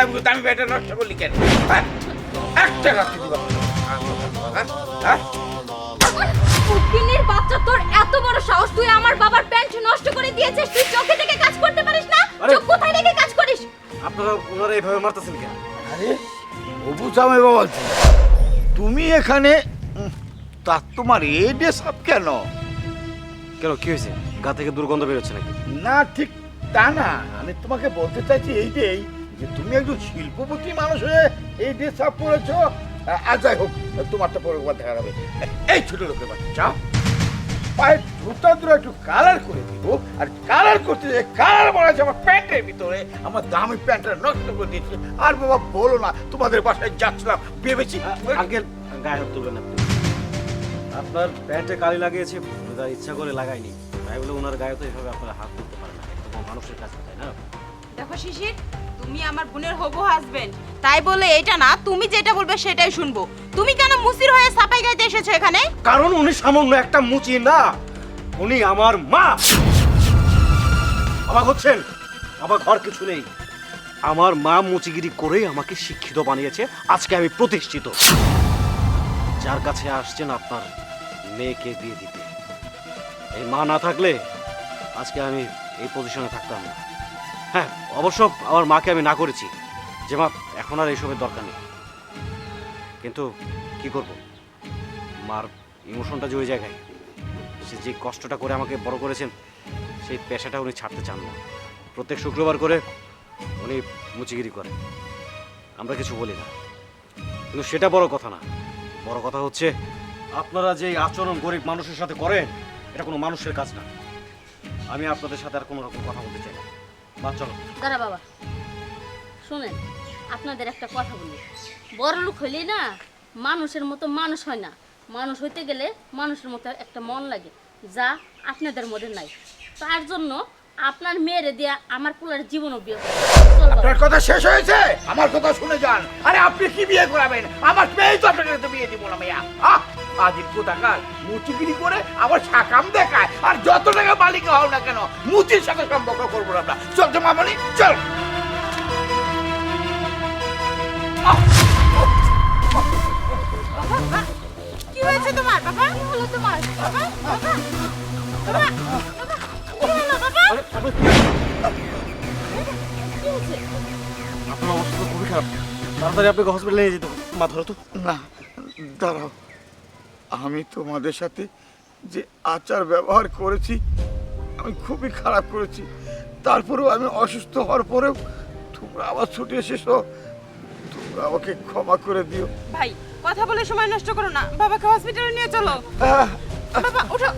আমি নষ্ট করলি কেন? হ্যাঁ? একটা রাখতে দিবা। হ্যাঁ? হ্যাঁ? বাচ্চা তোর এত বড় সাহস তুই আমার বাবার প্যান্ট নষ্ট করে দিয়েছিস তুই চোখে দেখে কাজ করতে পারিস না? চোখ কোথায় রেখে কাজ করিস? আপনারা ওনারা এইভাবে মারতেছেন কেন? আরে অবু জামাই বাবা তুমি এখানে উম, তা তোমার এই ড্রেস আপ কেন? কেন কি হয়েছে? গা থেকে দুর্গন্ধ বেরোচ্ছে নাকি? না ঠিক তা না, আমি তোমাকে বলতে চাইছি এই যে তুমি একজন শিল্পপতি মানুষ হয়ে এই ড্রেস আপ পরেছো। আ- আর যাই হোক, তোমারটা পরে দেখা যাবে এই ছোট লোকের বাচ্চা, পায়ের জুতা দুটো একটু কালার করে দিব আর কালার করতে যে কালার আছে আমার প্যান্টের ভিতরে, আমার দামি প্যান্টটা নষ্ট করে দিচ্ছে আর বাবা, বলো না, তোমাদের বাসায় যাচ্ছিলাম, ভেবেছি আঙ্কেল, গায়ে হাত তুলবেন আপনি আপনার প্যান্টে কালি লাগিয়েছে ইচ্ছা করে লাগাইনি তাই বলে ওনার গায়ে তো এইভাবে আপনারা হাত তুলতে পারেন না। মানুষের কাছে তাই না? দেখো শিশির তুমি আমার বোনের হবু হাজবেন্ড তাই বলে এটা না তুমি যেটা বলবে সেটাই শুনব। তুমি কেন মুসির হয়ে সাপাই গাইতে এসেছ এখানে? কারণ উনি সামান্য একটা মুচি না উনি আমার মা। অবাক হচ্ছেন? আমার ঘর কিছু নেই। আমার মা মুচিগিরি করেই আমাকে শিক্ষিত বানিয়েছে আজকে আমি প্রতিষ্ঠিত। যার কাছে আসছেন আপনার মেয়েকে বিয়ে দিতে। এই মা না থাকলে আজকে আমি এই পজিশনে থাকতাম না। হ্যাঁ অবশ্য আমার মাকে আমি না করেছি। যে মা এখন আর এইসবের দরকার নেই। কিন্তু কি করব? মার ইমোশনটা যে ওই জায়গায়। সে যে কষ্টটা করে আমাকে বড় করেছেন, সেই পেশাটা উনি ছাড়তে চান না। প্রত্যেক শুক্রবার করে উনি মুচিগিরি করেন। আমরা কিছু বলি না। কিন্তু সেটা বড় কথা না। বড় কথা হচ্ছে, আপনারা যে আচরণ গরিব মানুষের সাথে করেন, এটা কোনো মানুষের কাজ না। আমি আপনাদের সাথে আর কোনো রকম কথা বলতে চাই না। বা চলো। দাঁড়া বাবা। শুনেন, আপনাদের একটা কথা বলি। বড় লোক হইলেই না, মানুষের মতো মানুষ হয় না। মানুষ হইতে গেলে মানুষের মতো একটা মন লাগে, যা আপনাদের মধ্যে নাই। তার জন্য আপনার মেয়েরে দিয়া আমার পোলার জীবন বাবা। আপনার কথা শেষ হয়েছে? আমার কথা শুনে যান। আরে আপনি কি বিয়ে করাবেন? আমার মেয়েই তো আপনাকে তো বিয়ে দিব না মেয়া আহ আদিত্য টাকার মুচিগিরি করে আবার সাকাম দেখায়। আর যত টাকা মালিক হও না কেন মুচির সাথে সম্পর্ক করব না আমরা। চল তো মামনি চল। কি হয়েছে তোমার? বাবা কি হলো তোমার? বাবা বাবা। আপনার অবস্থা তো খুবই খারাপ তাড়াতাড়ি আপনাকে হসপিটালে নিয়ে যেতে হবে। মা ধরো তো। না দাঁড়াও। আমি তোমাদের সাথে যে আচার ব্যবহার করেছি আমি খুবই খারাপ করেছি। তারপরেও আমি অসুস্থ হওয়ার পরেও তোমরা আবার ছুটে এসেছ। তোমরা আমাকে ক্ষমা করে দিও। ভাই কথা বলে সময় নষ্ট করো না। বাবাকে হসপিটালে নিয়ে চলো। আহ, বাবা উঠো